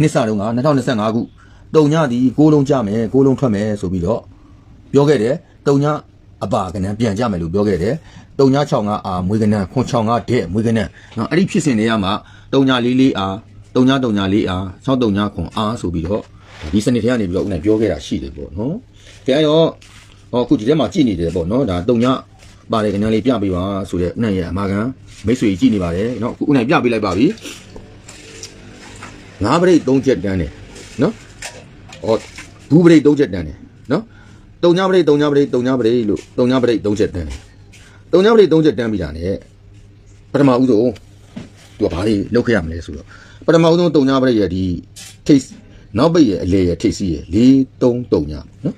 နှစ်စတုန်းက2025ခုတုံညသည်6လုံးကြမယ်6လုံးထွက်မယ်ဆိုပြီးတော့ပြောခဲ့တယ်တုံညအပါကနန်းပြန်ကြမယ်လို့ပြောခဲ့တယ်တုံည65အာမွေးကနန်းခွန်65တဲ့မွေးကနန်းနော်အဲ့ဒီဖြစ်စဉ်တွေကမှတုံည44အာတုံညတုံည4အာ6တုံညခွန်အာဆိုပြီးတော့ဒီစနစ်ထဲကနေပြီးတော့ဦးနိုင်ပြောခဲ့တာရှိတယ်ပေါ့နော်ကြဲတော့ဟောအခုဒီထဲမှာကြည်နေတယ်ပေါ့နော်ဒါတုံညပါတယ်ကနန်းလေးပြပေးပါဆိုတဲ့ဦးနိုင်ရဲ့အမာခံမိတ်ဆွေကြီးကြည်နေပါတယ်နော်အခုဦးနိုင်ပြပေးလိုက်ပါပြီ ငါးပရိတ်၃ချက်တန်းတယ်နော်ဟောဘူးပရိတ်၃ချက်တန်းတယ်နော်တုံညာပရိတ်တုံညာပရိတ်တုံညာပရိတ်လို့တုံညာပရိတ်၃ချက်တန်းတယ်တုံညာပရိတ်၃ချက်တန်းပြီးတာ ਨੇ ပထမဦးဆုံးသူကဘာတွေလုပ်ခဲ့ရမလဲဆိုတော့ပထမဦးဆုံးတုံညာပရိတ်ရဲ့ဒီထိတ်နောက်ပိတ်ရဲ့အလေရဲ့ထိတ်စီးရဲ့၄၃တုံညာနော်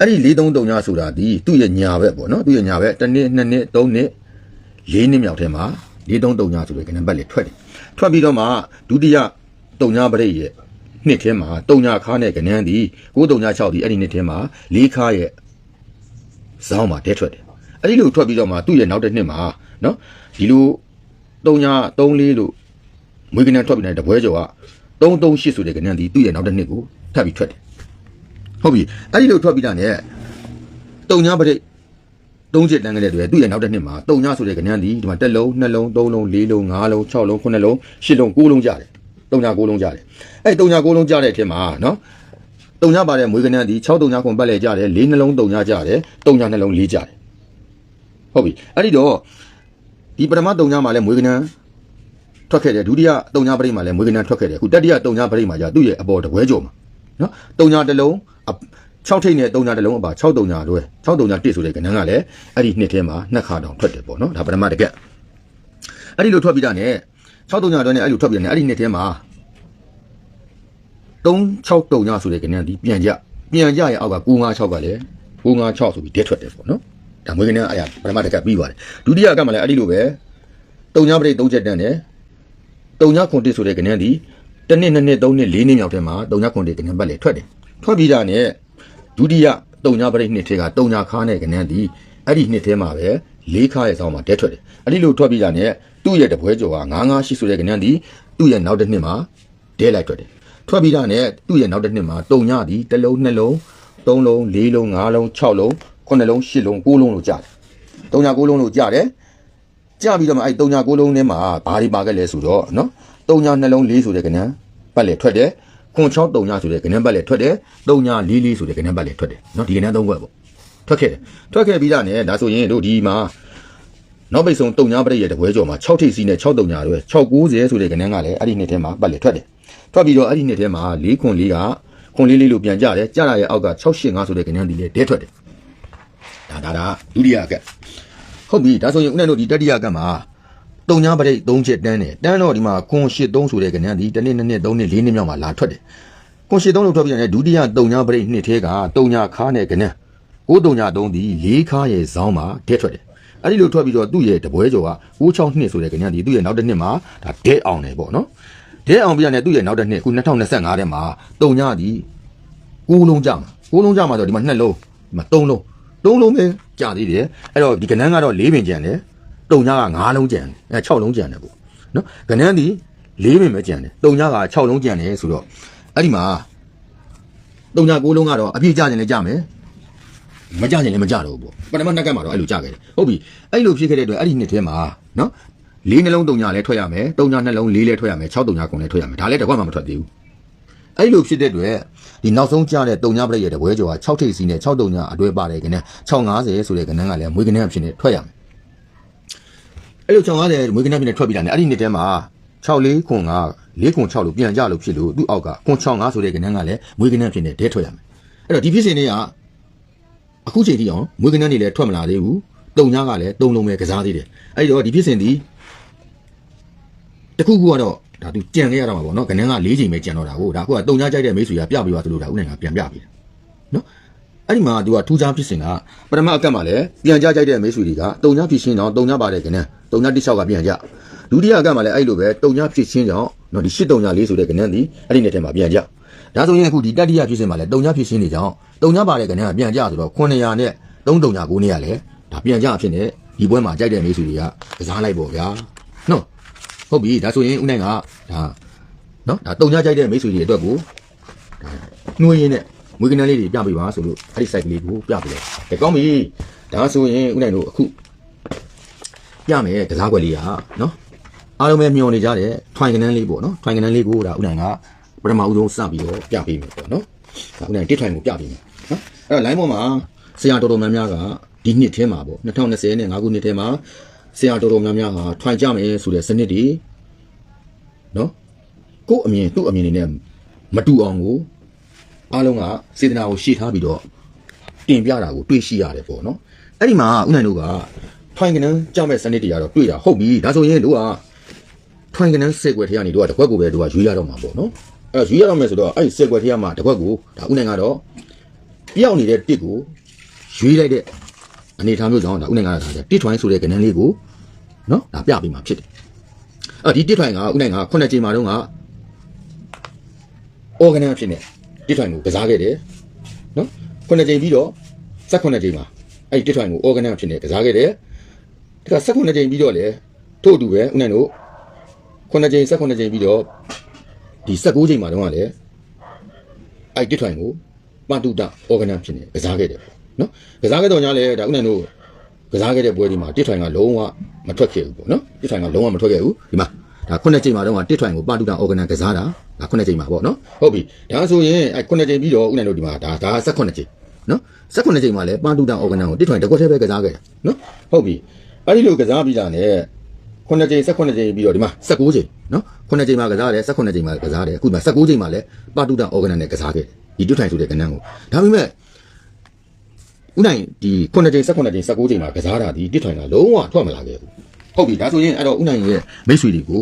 အဲ့ဒီ၄၃တုံညာဆိုတာဒီသူ့ရဲ့ညာဘက်ပေါ့နော်သူ့ရဲ့ညာဘက်တစ်နှစ်နှစ်နှစ်သုံးနှစ်လေးနှစ်မြောက်ထဲမှာ၄၃တုံညာဆိုတဲ့ကဏ္ဍဘက်လေထွက်တယ်ထွက်ပြီးတော့မှဒုတိယ တုံညာပရိတ်ရဲ့နှစ်ထဲမှာတုံညာခါနဲ့ကနန်းသည်ကိုတုံညာ6ဒီအဲ့ဒီနှစ်ထဲမှာလေးခါရဲ့ဇောင်းမှာတဲထွက်တယ်အဲ့ဒီလိုထွက်ပြီးတော့မှသူ့ရဲ့နောက်တစ်နှစ်မှာနော်ဒီလိုတုံညာ3လေးလို့မွေးကနန်းထွက်ပြီးတဲ့တပွဲကျော်က338ဆိုတဲ့ကနန်းသည်သူ့ရဲ့နောက်တစ်နှစ်ကိုထပ်ပြီးထွက်တယ်ဟုတ်ပြီအဲ့ဒီလိုထွက်ပြီးတာ ਨੇ တုံညာပရိတ်သုံးချက်တန်းကလေးတွေသူ့ရဲ့နောက်တစ်နှစ်မှာတုံညာဆိုတဲ့ကဏ္ဍဒီဒီမှာတက်လုံးနှစ်လုံးသုံးလုံးလေးလုံးငါးလုံး၆လုံးခုနှစ်လုံးရှစ်လုံးကိုးလုံးကြတယ် တုံညာကိုးလုံးကြတယ်အဲ့တုံညာကိုးလုံးကြတဲ့အထက်မှာနော်တုံညာပါတဲ့မွေးကဏ္ဍဒီ6တုံညာခွန်ပတ်လဲကြတယ်လေးနှလုံးတုံညာကြတယ်တုံညာနှလုံးလေးကြတယ်ဟုတ်ပြီအဲ့ဒီတော့ဒီပထမတုံညာမှာလဲမွေးကဏ္ဍထွက်ခဲ့တယ်ဒုတိယတုံညာပရိတ်မှာလဲမွေးကဏ္ဍထွက်ခဲ့တယ်အခုတတိယတုံညာပရိတ်မှာじゃသူ့ရဲ့အပေါ်တပွဲကြော်မှာနော်တုံညာတစ်လုံးအ6ထိပ်နဲ့တုံညာတစ်လုံးအပါ6တုံညာတွဲ6တုံညာ1ဆိုတဲ့ကဏ္ဍကလည်းအဲ့ဒီနှစ်ထဲမှာနှစ်ခါတောင်ထွက်တယ်ပေါ့နော်ဒါပထမတကက်အဲ့ဒီလိုထွက်ပြီးတာနဲ့ 6တုံညာတွဲနဲ့အဲ့လိုထွက်ပြီးတာနဲ့အဲ့ဒီနှစ်ထဲမှာ3 6တုံညာဆိုတဲ့ကဏ္ဍဒီပြန်ကြပြန်ကြရဲ့အောက်က956ကလည်း956ဆိုပြီးတက်ထွက်တယ်ပေါ့နော်ဒါမွေးကဏ္ဍအဲ့ဒါပထမတကက်ပြီးပါတယ်ဒုတိယကမှလည်းအဲ့ဒီလိုပဲတုံညာပရိတ်3ချက်တန်းတယ်တုံညာခွန်တစ်ဆိုတဲ့ကဏ္ဍဒီတစ်နှစ်နှစ်နှစ်သုံးနှစ်လေးနှစ်မြောက်ထဲမှာတုံညာခွန်တစ်ကဏ္ဍပတ်လေထွက်တယ်ထွက်ပြီးတာနဲ့ဒုတိယတုံညာပရိတ်နှစ်ထဲကတုံညာခါနဲ့ကဏ္ဍဒီအဲ့ဒီနှစ်ထဲမှာပဲလေးခါရဲ့ဆောင်းမှာတက်ထွက်တယ်အဲ့ဒီလိုထွက်ပြီးတာနဲ့ သူ့ရဲ့တပွဲကျော်က958ဆိုတဲ့ကဏ္ဍဒီသူ့ရဲ့နောက်တစ်နှစ်မှာဒဲလိုက်ထွက်တယ်ထွက်ပြီးတာနဲ့သူ့ရဲ့နောက်တစ်နှစ်မှာတုံညာဒီတစ်လုံးနှစ်လုံးသုံးလုံးလေးလုံးငါးလုံး6လုံး9လုံး10လုံး9လုံးလို့ကြားတယ်တုံညာ9လုံးလို့ကြားတယ်ကြပြီးတော့မှအဲ့တုံညာကိုလုံးထဲမှာဘာတွေပါခဲ့လဲဆိုတော့နော်တုံညာနှလုံးလေးဆိုတဲ့ကဏ္ဍပတ်လေထွက်တယ်ခွန်6တုံညာဆိုတဲ့ကဏ္ဍပတ်လေထွက်တယ်တုံညာလေးလေးဆိုတဲ့ကဏ္ဍပတ်လေထွက်တယ်နော်ဒီကဏ္ဍသုံးခွက်ပေါ့ထွက်ခဲ့တယ်ထွက်ခဲ့ပြီးတာနဲ့ဒါဆိုရင်တို့ဒီမှာ နောက်ပိတ်ဆုံးတုံညာပရိတ်ရဲ့တပွဲကျော်မှာ6ထိပ်စီးနဲ့6တုံညာတွေ690ဆိုတဲ့ကဏ္ဍကလည်းအဲ့ဒီနှစ်ထဲမှာပတ်လေထွက်တယ်ထွက်ပြီးတော့အဲ့ဒီနှစ်ထဲမှာ4ခွန်4ကခွန်လေးလေးလို့ပြန်ကြတယ်ကြရရဲ့အောက်က685ဆိုတဲ့ကဏ္ဍဒီလေဒဲထွက်တယ်ဒါဒါဒါဒုတိယကက်ဟုတ်ပြီဒါဆိုရင်ဦးနဲ့တို့ဒီတတိယကတ်မှာတုံညာပရိတ်၃ချက်တန်းတယ်တန်းတော့ဒီမှာခွန်၈3ဆိုတဲ့ကဏ္ဍဒီတစ်နှစ်နှစ်နှစ်၃နှစ်၄နှစ်မြောက်မှာလာထွက်တယ်ခွန်၈3လို့ထွက်ပြီးတယ်ဒုတိယတုံညာပရိတ်နှစ်ထဲကတုံညာခါနဲ့ကဏ္ဍကိုတုံညာ3ဒီ၄ခါရဲ့ဇောင်းမှာထဲထွက်တယ် အဲ့ဒီလိုထွက်ပြီးတော့သူ့ရဲ့တပွဲကျော်က96နှစ်ဆိုတဲ့ကဏ္ဍဒီသူ့ရဲ့နောက်တစ်နှစ်မှာဒါဒဲအောင်တယ်ပေါ့နော်ဒဲအောင်ပြရတယ်သူ့ရဲ့နောက်တစ်နှစ်ခု2025ထဲမှာတုံညာဒီ6လုံးကြမှာ6လုံးကြမှာဆိုတော့ဒီမှာ2လုံးဒီမှာ3လုံးသုံးလုံးပဲကြာသေးတယ်အဲ့တော့ဒီကနန်းကတော့၄ပင်ကြံတယ်တုံညာက၅လုံးကြံတယ်အဲ6လုံးကြံတယ်ပေါ့နော်ကနန်းဒီ၄ပင်ပဲကြံတယ်တုံညာက6လုံးကြံတယ်ဆိုတော့အဲ့ဒီမှာတုံညာ9လုံးကတော့အပြည့်ကြရင်လည်းကြမယ် မကြရင်လည်းမကြတော့ဘူးပေါ့ပထမနှစ်ကတ်မှာတော့အဲ့လိုကြခဲ့တယ်ဟုတ်ပြီအဲ့လိုဖြစ်ခဲ့တဲ့အတွက်အဲ့ဒီနှစ်ထဲမှာနော်လေးနှလုံးတုံညာလည်းထွက်ရမယ်တုံညာနှလုံးလေးလည်းထွက်ရမယ်6တုံညာကုန်လည်းထွက်ရမယ်ဒါလည်းတစ်ခွက်မှမထွက်သေးဘူးအဲ့လိုဖြစ်တဲ့အတွက်ဒီနောက်ဆုံးကြားတဲ့တုံညပရိတ်ရဲ့တပွဲကျော်က6ထိပ်စီးနဲ့6တုံညအတွဲပါတယ်ကနန်း650ဆိုတဲ့ကနန်းကလည်းမွေးကနန်းအဖြစ်နဲ့ထွက်ရမယ်အဲ့လို650မွေးကနန်းအဖြစ်နဲ့ထွက်ပြီးတာနဲ့အဲ့ဒီနှစ်ထဲမှာ64ခွန်က4ခွန်6လို့ပြန်ကြလို့ဖြစ်လို့သူ့အောက်ကခွန်65ဆိုတဲ့ကနန်းကလည်းမွေးကနန်းအဖြစ်နဲ့ဒဲထွက်ရမယ်အဲ့တော့ဒီဖြစ်စဉ်တွေက အခုချိန်ထိအောင်မွေးကနန်းတွေလည်းထွက်မလာသေးဘူးတုံညကလည်းတုံလုံးပဲကစားသေးတယ်အဲ့တော့ဒီဖြစ်စဉ်ဒီတခုခုကတော့ဒါသူကြံခဲ့ရတော့မှာပေါ့နော်ကနန်းက၄ချိန်ပဲကြံတော့တာကိုဒါခုကတုံညာကြိုက်တဲ့မိတ်ဆွေကပြပြီးသွားသလိုဒါဥနိုင်ကပြန်ပြပြီးတယ်နော်အဲ့ဒီမှာသူကထူးခြားဖြစ်စဉ်ကပထမအကတ်မှာလည်းပြန်ကြကြိုက်တဲ့မိတ်ဆွေတွေကတုံညာဖြစ်ရှင်းတော့တုံညာပါတဲ့ကနန်းတုံညာတစ်လျှောက်ကပြန်ကြဒုတိယအကတ်မှာလည်းအဲ့လိုပဲတုံညာဖြစ်ရှင်းကြောင့်နော်ဒီရှစ်တုံညာလေးဆိုတဲ့ကနန်းဒီအဲ့ဒီနဲ့ထဲမှာပြန်ကြ ဒါဆိုရင်အခုဒီတတိယဖြစ်စဉ်မှာလည်းတုံညာဖြစ်ရှင်းနေကြောင်းတုံညာပါတဲ့ကနန်းကပြန်ကြဆိုတော့900နဲ့3တုံညာ9နေရလဲဒါပြန်ကြအဖြစ်နဲ့ဒီပွဲမှာကြိုက်တဲ့မိတ်ဆွေတွေကကစားလိုက်ပေါ့ဗျာနော်ဟုတ်ပြီဒါဆိုရင်ဦးနိုင်ကဒါနော်ဒါတုံညကြိုက်တဲ့မိတ်ဆွေတွေအတွက်ကိုနှွေးရင်းနဲ့မွေးကနန်းလေးတွေပြပေးပါဆိုလို့အဲ့ဒီ site ကလေးကိုပြပေးတယ်ဒါကောင်းပြီဒါဆိုရင်ဦးနိုင်တို့အခုပြမယ်ကစားကွက်လေးကနော်အားလုံးပဲမျှော်နေကြတဲ့ထွိုင်ကနန်းလေးပေါ့နော်ထွိုင်ကနန်းလေးကိုဒါဦးနိုင်က ပထမဦးဆုံးစပြီးတော့ပြပေးမယ်ပေါ့နော်ဒါဦးနိုင်တစ်ထွိုင်ကိုပြပေးမယ်နော်အဲ့တော့ line ပေါ်မှာဆရာတော်တော်များများကဒီနှစ်ထဲမှာပေါ့2020နဲ့5ခုနှစ်ထဲမှာဆရာတော်တော်များများဟာထွိုင်ကြမယ်ဆိုတဲ့စနစ်တွေနော်ကိုယ့်အမြင်သူ့အမြင်တွေနဲ့မတူအောင်ကိုအားလုံးကစေတနာကိုရှေ့ထားပြီးတော့တင်ပြတာကိုတွေ့ရှိရတယ်ပေါ့နော်အဲ့ဒီမှာဦးနိုင်တို့ကထွိုင်ကနန်းကြောက်မဲ့စနစ်တွေကတော့တွေ့တာဟုတ်ပြီဒါဆိုရင်တို့ကထွိုင်ကနန်းစက်ွယ်ထဲကနေတို့ကတစ်ခွက်ကိုပဲတို့ကရွေးရတော့မှာပေါ့နော် အဲ့ရွေးရတော့မယ်ဆိုတော့အဲ့စက်ွယ်ထဲမှာတစ်ခွက်ကိုဒါဦးနိုင်ကတော့ပြောက်နေတဲ့တစ်ကိုရွေးလိုက်တဲ့အနေထားမျိုးကြောင့်ဒါဦးနိုင်ကဒါတစ်ထွိုင်ဆိုတဲ့ကနန်းလေးကိုနော်ဒါပြပေးမှာဖြစ်တယ်အဲ့ဒီတစ်ထွိုင်ကဦးနိုင်ကခုနှစ်ချိန်မှာတော့က organ ဖြစ်နေတစ်ထွင်ကိုကစားခဲ့တယ်နော်ခုနှစ်ကြိမ်ပြီးတော့16ကြိမ်မှာအဲ့ဒီတစ်ထွင်ကို organ ဖြစ်နေကစားခဲ့တယ်ဒါက16ကြိမ်ပြီးတော့လေထို့အတူပဲဦးနိုင်တို့ခုနှစ်ကြိမ်16ကြိမ်ပြီးတော့ ဒီ19ကြိမ်မှာတော့ကလေအဲ့ဒီတစ်ထွင်ကိုပတုတ organ ဖြစ်နေကစားခဲ့တယ်နော်ကစားခဲ့တော့ညာလေဒါဦးနိုင်တို့ကစားခဲ့တဲ့ပွဲဒီမှာတစ်ထွင်ကလုံးဝမထွက်ခဲ့ဘူးပေါ့နော်တစ်ထွင်ကလုံးဝမထွက်ခဲ့ဘူးဒီမှာဒါခုနှစ်ကြိမ်မှာတော့ကတစ်ထွင်ကိုပတုတ organ ကစားတာဒါခုနှစ်ကြိမ်မှာပေါ့နော်ဟုတ်ပြီဒါဆိုရင်အဲခုနှစ်ကြိမ်ပြီးတော့ဦးနိုင်တို့ဒီမှာဒါဒါ16ကြိမ်နော်16ကြိမ်မှာလဲပတုတ organ ကိုတစ်ထွင်တစ်ခွက်တည်းပဲကစားခဲ့တာနော်ဟုတ်ပြီအဲ့ဒီလိုကစားပြီးတာနဲ့ ခုနှစ်ကြိမ်16ကြိမ်ပြီးတော့ဒီမှာ19ကြိမ်နော်ခုနှစ်ကြိမ်မှာကစားတယ်16ကြိမ်မှာကစားတယ်အခုဒီမှာ19ကြိမ်မှာလဲပတုတ organ နဲ့ကစားခဲ့တယ်ဒီတစ်ထွင်ဆိုတဲ့ကဏ္ဍကိုဒါပေမဲ့ဦးနိုင်ဒီ9ကြိမ်19ကြိမ်19ကြိမ်မှာကစားတာဒီတစ်ထွင်ကလုံးဝထွက်မလာခဲ့ဘူးဟုတ်ပြီဒါဆိုရင်အဲ့တော့ဦးနိုင်ရဲ့မိတ်ဆွေတွေကို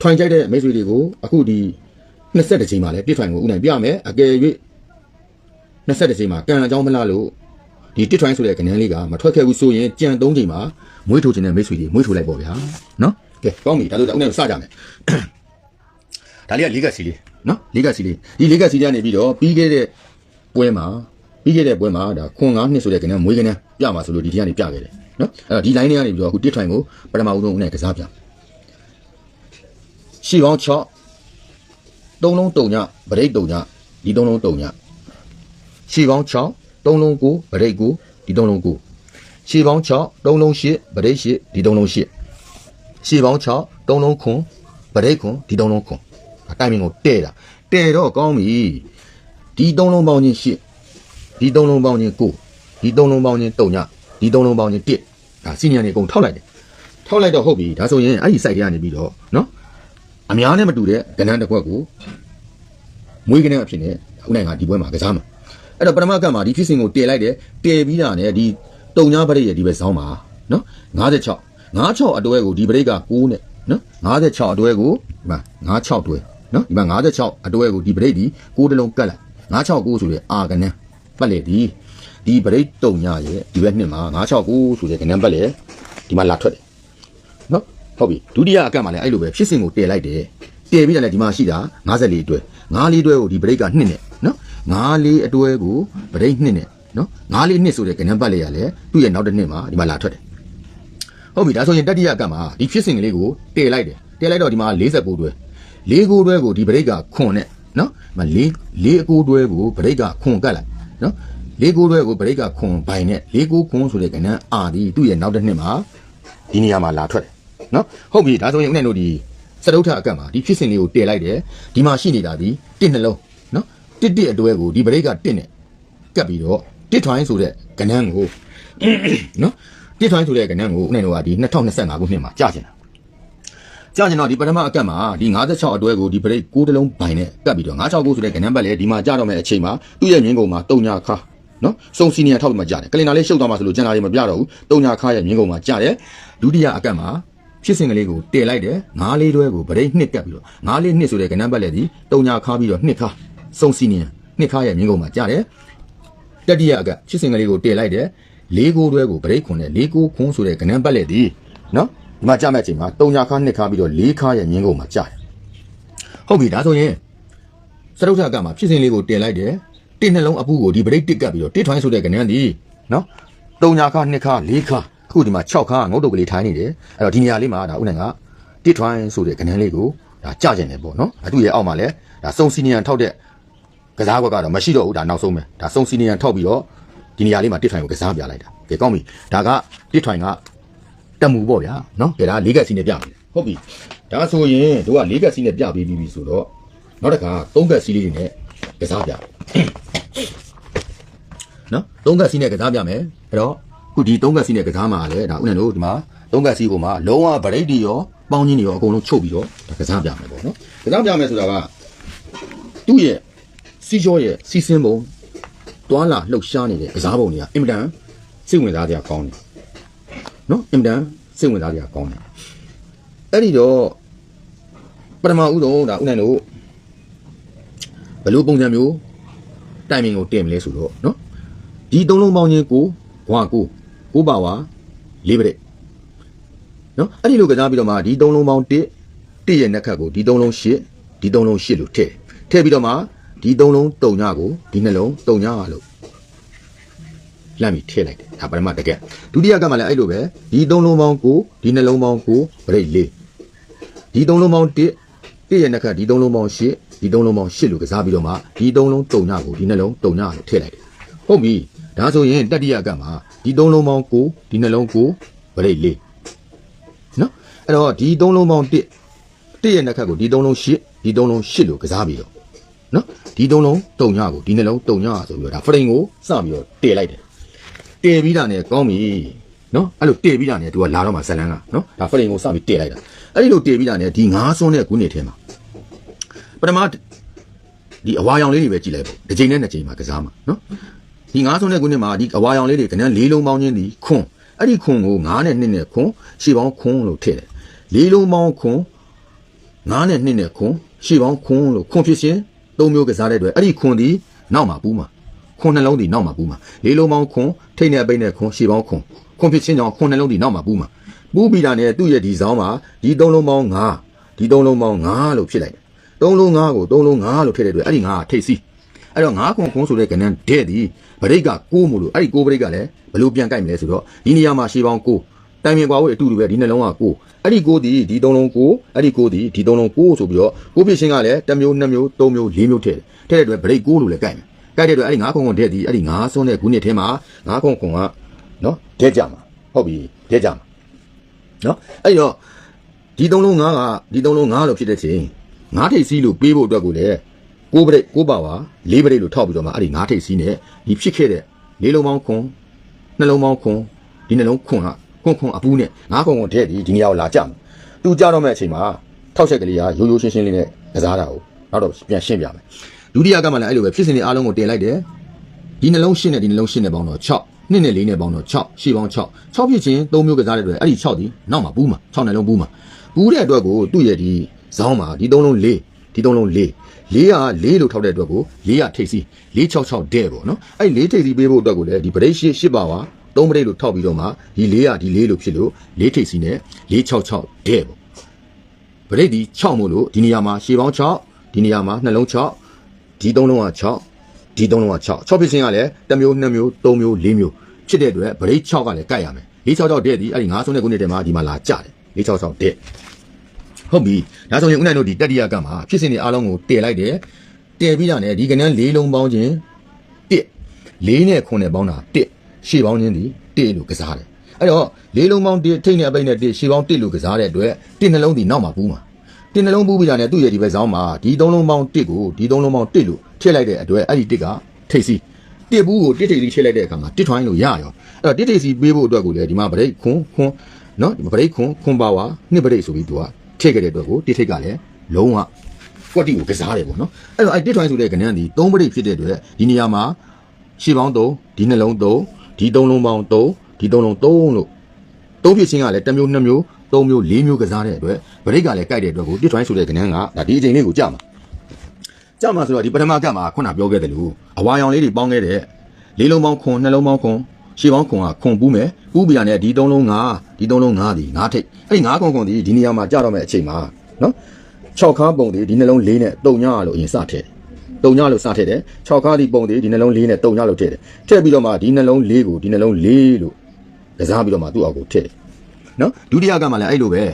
ထွင်ကြိုက်တဲ့မိတ်ဆွေတွေကိုအခုဒီ22ကြိမ်မှာလည်းတစ်ထွင်ကိုဦးနိုင်ပြမယ်အကယ်၍22ကြိမ်မှာကံအကြောင်းမလားလို့ဒီတစ်ထွင်ဆိုတဲ့ကဏ္ဍလေးကမထွက်ခဲ့ဘူးဆိုရင်ကြံ3ကြိမ်မှာ မွေးထိုးခြင်းတဲ့မိတ်ဆွေတွေမွေးထိုးလိုက်ပေါ့ဗျာနော်ကဲကောင်းပြီဒါဆိုတော့ဦးနိုင်စကြမယ်ဒါလေးကလေးကစီလေးနော်လေးကစီလေးဒီလေးကစီလေးကနေပြီးတော့ပြီးခဲ့တဲ့ပွဲမှာပြီးခဲ့တဲ့ပွဲမှာဒါခွန်9နှစ်ဆိုတဲ့ကဏ္ဍမွေးကဏ္ဍပြမှာဆိုလို့ဒီทีကနေပြခဲ့တယ်နော်အဲ့တော့ဒီ line တွေကနေပြီးတော့အခုတစ်ထိုင်ကိုပထမဦးဆုံးဦးနဲ့ကစားပြရှီပေါင်း6သုံးလုံးတုံညဗရိတ်တုံညဒီသုံးလုံးတုံညရှီပေါင်း6သုံးလုံး9ဗရိတ်9ဒီသုံးလုံး9 ရှီပေါင်း6သုံးလုံး8ဗရိတ်8ဒီသုံးလုံး8ရှီပေါင်း6သုံးလုံး9ဗရိတ်9ဒီသုံးလုံး9အတိုင်းမင်းကိုတဲ့တာတဲ့တော့ကောင်းပြီဒီသုံးလုံးပေါင်းချင်း8ဒီသုံးလုံးပေါင်းချင်း9ဒီသုံးလုံးပေါင်းချင်း3ညဒီသုံးလုံးပေါင်းချင်း1ဒါစီနီယာနေအကုန်ထောက်လိုက်တယ်ထောက်လိုက်တော့ဟုတ်ပြီဒါဆိုရင်အဲ့ဒီ site တွေကနေပြီးတော့နော်အများနဲ့မတူတဲ့ကဏ္ဍတစ်ခွက်ကိုမွေးကဏ္ဍအဖြစ်နဲ့ဦးနိုင်ကဒီပွဲမှာကစားမှာအဲ့တော့ပထမကတ်မှာဒီဖြစ်စဉ်ကိုတည်လိုက်တယ်တည်ပြီးတာနဲ့ဒီ တုံညာပရိတ်ရဲ့ဒီပဲဇောင်းပါနော်56 56အတွဲကိုဒီပရိတ်က9နဲ့နော်56အတွဲကိုဒီမှာ56တွဲနော်ဒီမှာ56အတွဲကိုဒီပရိတ်ဒီ9တလုံးကတ်လိုက်569ဆိုတဲ့အာကဏ္ဍပတ်လေဒီဒီပရိတ်တုံညာရဲ့ဒီဘက်နှစ်မှာ969ဆိုတဲ့ကဏ္ဍပတ်လေဒီမှာလာထွက်တယ်နော်ဟုတ်ပြီဒုတိယအကတ်မှာလည်းအဲ့လိုပဲဖြစ်စဉ်ကိုတည်လိုက်တယ်တည်ပြီးတယ်လေဒီမှာရှိတာ54အတွဲ54အတွဲကိုဒီပရိတ်က2နဲ့နော်54အတွဲကိုပရိတ်2နဲ့ နော်54နှစ်ဆိုတဲ့ကဏ္ဍပတ်လေရလဲသူ့ရဲ့နောက်တစ်နှစ်မှာဒီမှာလာထွက်တယ်ဟုတ်ပြီဒါဆိုရင်တတိယအကတ်မှာဒီဖြစ်စဉ်ကလေးကိုတည်လိုက်တယ်တည်လိုက်တော့ဒီမှာ49တွဲ49တွဲကိုဒီပရိတ်ကခွန်နဲ့နော်ဒီမှာ4 4အကိုတွဲကိုပရိတ်ကခွန်ကတ်လိုက်နော်လေးကိုတွဲကိုဗရိတ်ကခွန်ပိုင်နဲ့လေးကိုခွန်ဆိုတဲ့ကဏ္ဍအာဒီသူ့ရဲ့နောက်တစ်နှစ်မှာဒီနေရာမှာလာထွက်တယ်နော်ဟုတ်ပြီဒါဆိုရင်ဦးနဲ့တို့ဒီစတုထအကတ်မှာဒီဖြစ်စဉ်လေးကိုတည်လိုက်တယ်ဒီမှာရှိနေတာဒီတစ်နှလုံးနော်တစ်တစ်အတွဲကိုဒီဗရိတ်ကတစ်နဲ့ကပ်ပြီးတော့ တစ်ထွိုင်းဆိုတဲ့ကဏ္ဍကိုနော်တစ်ထွိုင်းဆိုတဲ့ကဏ္ဍကိုဦးနဲ့တို့ကဒီ2025ခုနှစ်မှာကြာကျင်တာကြာကျင်တော့ဒီပထမအကတ်မှာဒီ56အတွဲကိုဒီဗရိတ်6တလုံးပိုင်နဲ့ကပ်ပြီးတော့969ဆိုတဲ့ကဏ္ဍဘက်လေဒီမှာကြာတော့မဲ့အချိန်မှာသူ့ရဲ့မြင်းကုန်မှာတုံညာခါနော်စုံစီနီယာထောက်ပြီးမှကြားတယ်ကလင်နာလေးရှုပ်သွားမှဆိုလို့ကျန်တာတွေမပြတော့ဘူးတုံညာခါရဲ့မြင်းကုန်မှာကြားတယ်ဒုတိယအကတ်မှာဖြစ်စဉ်ကလေးကိုတည်လိုက်တယ်ငါးလေးတွဲကိုဗရိတ်နှစ်ကပ်ပြီးတော့ငါးလေးနှစ်ဆိုတဲ့ကဏ္ဍဘက်လေဒီတုံညာခါပြီးတော့နှစ်ခါစုံစီနီယာနှစ်ခါရဲ့မြင်းကုန်မှာကြားတယ် တတိယအကတ်ဖြစ်စဉ်ကလေးကိုတည်လိုက်တယ်လေးကိုတွဲကိုဗရိတ်ခွန်နဲ့လေးကိုခွန်းဆိုတဲ့ကဏ္ဍဘက်လေဒီနော်ဒီမှာကြားမဲ့အချိန်မှာတုံညာခါနှစ်ခါပြီးတော့လေးခါရဲ့မြင်းကုန်မှာကြားတယ်ဟုတ်ပြီဒါဆိုရင်စရုပ်ထကမှာဖြစ်စဉ်လေးကိုတည်လိုက်တယ်တစ်နှလုံးအပူကိုဒီဗရိတ်တစ်ကပ်ပြီးတော့တစ်ထွိုင်းဆိုတဲ့ကဏ္ဍဒီနော်တုံညာခါနှစ်ခါလေးခါအခုဒီမှာ6ခါငုတ်တုတ်ကလေးထိုင်းနေတယ်အဲ့တော့ဒီနေရာလေးမှာဒါဥနိုင်ကတစ်ထွိုင်းဆိုတဲ့ကဏ္ဍလေးကိုဒါကြကျင်တယ်ပေါ့နော်အတူရဲ့အောက်မှာလည်းဒါစုံစီနီယံထောက်တဲ့ ကစားကွက်ကတော့မရှိတော့ဘူးဒါနောက်ဆုံးပဲဒါစုံစီနီယံထောက်ပြီးတော့ဒီနေရာလေးမှာတစ်ထိုင်ကိုကစားပြလိုက်တာကဲကောင်းပြီဒါကတစ်ထိုင်ကတက်မှုပေါ့ဗျာနော်ကဲဒါလေးကက်စီနဲ့ပြမယ်ဟုတ်ပြီဒါဆိုရင်တို့ကလေးကက်စီနဲ့ပြပြီးပြီဆိုတော့နောက်တစ်ခါသုံးကက်စီလေးတွေနဲ့ကစားပြနော်သုံးကက်စီနဲ့ကစားပြမယ်အဲ့တော့ခုဒီသုံးကက်စီနဲ့ကစားမှာလဲဒါဥနဲ့တို့ဒီမှာသုံးကက်စီပေါ်မှာလုံးဝဗရိတ်တွေရောပေါင်းချင်းတွေရောအကုန်လုံးချုပ်ပြီးတော့ဒါကစားပြမယ်ပေါ့နော်ကစားပြမယ်ဆိုတာကသူ့ရဲ့ စီကျော်ရဲ့စီစင်းပုံတွာလာလှုပ်ရှားနေတဲ့ကစားပုံတွေကအင်မတန်စိတ်ဝင်စားစရာကောင်းတယ်နော်အင်မတန်စိတ်ဝင်စားစရာကောင်းတယ်အဲ့ဒီတော့ပထမဦးဆုံးဒါဥနဲ့တို့ဘယ်လိုပုံစံမျိုးတိုင်မင်ကိုတင်မလဲဆိုတော့နော်ဒီသုံးလုံးပေါင်းချင်းကိုဘွားကိုကိုပါဝါလေးပရိတ်နော်အဲ့ဒီလိုကစားပြီးတော့မှဒီသုံးလုံးပေါင်း1 1ရဲ့နှက်ခတ်ကိုဒီသုံးလုံး8ဒီသုံးလုံး8လို့ထည့်ထည့်ပြီးတော့မှ ဒီသုံးလုံး3ညကိုဒီနှလုံး3ညလို့လမ်းပြီးထည့်လိုက်တယ်ဒါပထမတကက်ဒုတိယကမှလည်းအဲ့လိုပဲဒီသုံးလုံးပေါင်းကိုဒီနှလုံးပေါင်းကိုပရိတ်လေးဒီသုံးလုံးပေါင်း1 1ရဲ့နှက်ခတ်ဒီသုံးလုံးပေါင်း8ဒီသုံးလုံးပေါင်း8လို့ကစားပြီးတော့မှဒီသုံးလုံး3ညကိုဒီနှလုံး3ညလို့ထည့်လိုက်တယ်ဟုတ်ပြီဒါဆိုရင်တတိယကမှဒီသုံးလုံးပေါင်းကိုဒီနှလုံးကိုပရိတ်လေးနော်အဲ့တော့ဒီသုံးလုံးပေါင်း1 1ရဲ့နှက်ခတ်ကိုဒီသုံးလုံး8ဒီသုံးလုံး8လို့ကစားပြီးတော့ နော်ဒီသုံးလုံးတုံညကိုဒီနှလုံးတုံညဆိုပြီးတော့ဒါ frame ကိုစပြီးတော့တည်လိုက်တယ်တည်ပြီးတာနဲ့ကောင်းပြီနော်အဲ့လိုတည်ပြီးတာနဲ့သူကလာတော့မှဇလန်းကနော်ဒါ frame ကိုစပြီးတည်လိုက်တာအဲ့ဒီလိုတည်ပြီးတာနဲ့ဒီငါးစွန်းတဲ့ခုနှစ်ထဲမှာပထမဒီအဝါရောင်လေးတွေပဲကြည်လိုက်ပေါ့တစ်ချိန်နဲ့နှစ်ချိန်မှာကစားမှာနော်ဒီငါးဆုံးတဲ့ခုနှစ်မှာဒီအဝါရောင်လေးတွေကနန်းလေးလုံးပေါင်းချင်းဒီခွန်းအဲ့ဒီခွန်းကိုငါးနဲ့နှစ်နဲ့ခွန်းရှေ့ပေါင်းခွန်းလို့ထည့်တယ်လေးလုံးပေါင်းခွန်းငါးနဲ့နှစ်နဲ့ခွန်းရှေ့ပေါင်းခွန်းလို့ခွန်းဖြစ်ရှင် သုံးမျိုးကစားတဲ့အတွက်အဲ့ဒီခွန်းဒီနောက်မှာပူးမှာခွန်းနှလုံးဒီနောက်မှာပူးမှာလေးလုံးပေါင်းခွန်းထိတ်နဲ့ပိတ်နဲ့ခွန်းရှေ့ပေါင်းခွန်းခွန်းဖြစ်ရှင်ကြောင့်ခွန်းနှလုံးဒီနောက်မှာပူးမှာပူးပြီးတာနဲ့သူ့ရဲ့ဒီဇောင်းမှာဒီသုံးလုံးပေါင်း9ဒီသုံးလုံးပေါင်း9လို့ဖြစ်လိုက်တယ်သုံးလုံး9ကိုသုံးလုံး9လို့ဖြစ်တဲ့အတွက်အဲ့ဒီ9ကထိတ်စီးအဲ့တော့9ခွန်ခွန်းဆိုတဲ့ကဏ္ဍတဲ့ဒီဗရိတ်က6မို့လို့အဲ့ဒီ6ဗရိတ်ကလည်းဘယ်လိုပြန်ကြိုက်မလဲဆိုတော့ဒီနေရာမှာရှေးပေါင်း6တိုင်မြင်ကွာဝေးအတူတူပဲဒီနှလုံးက6 အဲ့ဒီ6ဒီဒီ3လုံး6အဲ့ဒီ6ဒီဒီ3လုံး6ဆိုပြီးတော့6ဖြစ်ချင်းကလည်းတစ်မျိုးနှစ်မျိုးသုံးမျိုးလေးမျိုးထည့်တယ်ထည့်တဲ့အတွက်ဗရိတ်6လို့လည်းကြိုက်မယ်ကြိုက်တဲ့အတွက်အဲ့ဒီ9ခွန်ခွန်တဲ့ဒီအဲ့ဒီ9ဆွန်းတဲ့ခုနှစ်ထဲမှာ9ခွန်ခွန်ကနော်တဲ့ကြမှာဟုတ်ပြီတဲ့ကြမှာနော်အဲ့တော့ဒီ3လုံး9ကဒီ3လုံး9လို့ဖြစ်တဲ့ချင်း9ထိပ်စီးလို့ပေးဖို့အတွက်ကိုလည်းကိုပရိတ်ကိုပါဝါလေးပရိတ်လို့ထောက်ပြီးတော့မှအဲ့ဒီ9ထိပ်စီးနဲ့ဒီဖြစ်ခဲ့တဲ့လေးလုံးပေါင်းခွန်နှလုံးပေါင်းခွန်ဒီနှလုံးခွန်ဟာ ခွန်ခွန်အပူးနဲ့ငါးခွန်ခွန်တဲ့ဒီဒီနေရာကိုလာကြမှာသူကြတော့မဲ့အချိန်မှာထောက်ချက်ကလေးကရိုးရိုးရှင်းရှင်းလေးနဲ့ကစားတာကိုနောက်တော့ပြန်ရှင်းပြမယ်ဒုတိယကမှလည်းအဲ့လိုပဲဖြစ်စဉ်တွေအားလုံးကိုတင်လိုက်တယ်ဒီနှလုံးရှင်းနဲ့ဒီနှလုံးရှင်းနဲ့ပေါင်းတော့6နှစ်နဲ့၄နဲ့ပေါင်းတော့6ရှေ့ပေါင်း6 6ဖြစ်ချင်း၃မျိုးကစားတဲ့အတွက်အဲ့ဒီ6ဒီနောက်မှာပူးမှာ6နှလုံးပူးမှာပူးတဲ့အတွက်ကိုသူ့ရဲ့ဒီဇောင်းမှာဒီ၃လုံး၄ဒီ၃လုံး၄လေးကလေးလို့ထောက်တဲ့အတွက်ကိုလေးကထိတ်စီ466တဲ့ပေါ့နော်အဲ့လေးထိတ်စီပေးဖို့အတွက်ကိုလည်းဒီဗရိတ်ရှစ်ရှစ်ပါဝါ သုံးပရိတ်လို့ထောက်ပြီးတော့မှဒီလေးကဒီလေးလို့ဖြစ်လို့လေးထိတ်စီနဲ့466တဲ့ပေါ့ဗရိတ်ဒီ6မို့လို့ဒီနေရာမှာရှေးပေါင်း6ဒီနေရာမှာနှလုံး6ဒီသုံးလုံးက6ဒီသုံးလုံးက6 6ဖြစ်ချင်းကလည်းတစ်မျိုးနှစ်မျိုးသုံးမျိုးလေးမျိုးဖြစ်တဲ့အတွက်ဗရိတ်6ကလည်းကြိုက်ရမယ်466တဲ့ဒီအဲ့ဒီ9ဆုံးတဲ့ခုနှစ်တည်းမှာဒီမှာလာကြတယ်466တဲ့ဟုတ်ပြီဒါဆိုရင်ဦးနိုင်တို့ဒီတတိယကမှာဖြစ်စဉ်တွေအားလုံးကိုတည်လိုက်တယ်တည်ပြီးတာ ਨੇ ဒီကနန်း၄လုံးပေါင်းခြင်း1 4နဲ့9နဲ့ပေါင်းတာ1 ရှေ့ပေါင်းခြင်းဒီ1လို့ကစားတယ်အဲ့တော့၄လုံးပေါင်း1ထိတ်နဲ့အပိတ်နဲ့1ရှေ့ပေါင်း1လို့ကစားတဲ့အတွက်1နှလုံးဒီနောက်မှာပူးမှာ1နှလုံးပူးပြီးတာ ਨੇ သူ့ရဲ့ဒီဘက်ဆောင်မှာဒီ3လုံးပေါင်း1ကိုဒီ3လုံးပေါင်း1လို့ထည့်လိုက်တဲ့အတွက်အဲ့ဒီ1ကထိတ်စီတစ်ဘူးကိုတစ်ထိတ်စီထည့်လိုက်တဲ့အခါမှာတစ်ထွိုင်းလို့ရရောအဲ့တော့တစ်ထိတ်စီပေးဖို့အတွက်ကိုလည်းဒီမှာဗရိတ်ခွန်းခွန်းနော်ဒီမှာဗရိတ်ခွန်းခွန်းပါဝါနှစ်ဗရိတ်ဆိုပြီးသူကထည့်ခဲ့တဲ့အတွက်ကိုတစ်ထိတ်ကလည်းလုံးဝကွက်တီကိုကစားတယ်ပေါ့နော်အဲ့တော့အဲ့တစ်ထွိုင်းဆိုတဲ့ကဏ္ဍဒီ၃ပရိတ်ဖြစ်တဲ့အတွက်ဒီနေရာမှာရှေ့ပေါင်း၃ဒီနှလုံး၃ ဒီ၃လုံးပေါင်း၃ဒီ၃လုံး၃လို့သုံးဖြစ်ချင်းကလည်းတစ်မျိုးနှစ်မျိုးသုံးမျိုးလေးမျိုးကစားတဲ့အတွက်ဗရိတ်ကလည်းကြိုက်တဲ့အတွက်ကိုတစ်ထွိုင်းဆိုတဲ့ကဏ္ဍကဒါဒီအချိန်လေးကိုကြာမှာကြာမှာဆိုတော့ဒီပထမကမှာခုနပြောခဲ့တယ်လို့အဝါရောင်လေးတွေပေါင်းခဲ့တဲ့လေးလုံးပေါင်းခွန်နှလုံးပေါင်းခွန်ရှေ့ပေါင်းခွန်ကခွန်ပူးမယ်ပူးပြရနဲ့ဒီ၃လုံး၅ဒီ၃လုံး၅ဒီ၅ထိတ်အဲ့ဒီ၅ခွန်ခွန်ဒီဒီနေရာမှာကြာတော့မဲ့အချိန်မှာနော်6ခါပုံဒီဒီနှလုံး၄နဲ့တုံညလို့အရင်စထည့် တုံညလို့စထည့်တယ်6ခါဒီပုံဒီဒီနှလုံး၄နဲ့တုံညလို့ထည့်တယ်ထည့်ပြီးတော့မှဒီနှလုံး၄ကိုဒီနှလုံး၄လို့ကစားပြီးတော့မှသူ့အောက်ကိုထည့်တယ်နော်ဒုတိယကမှလည်းအဲ့လိုပဲ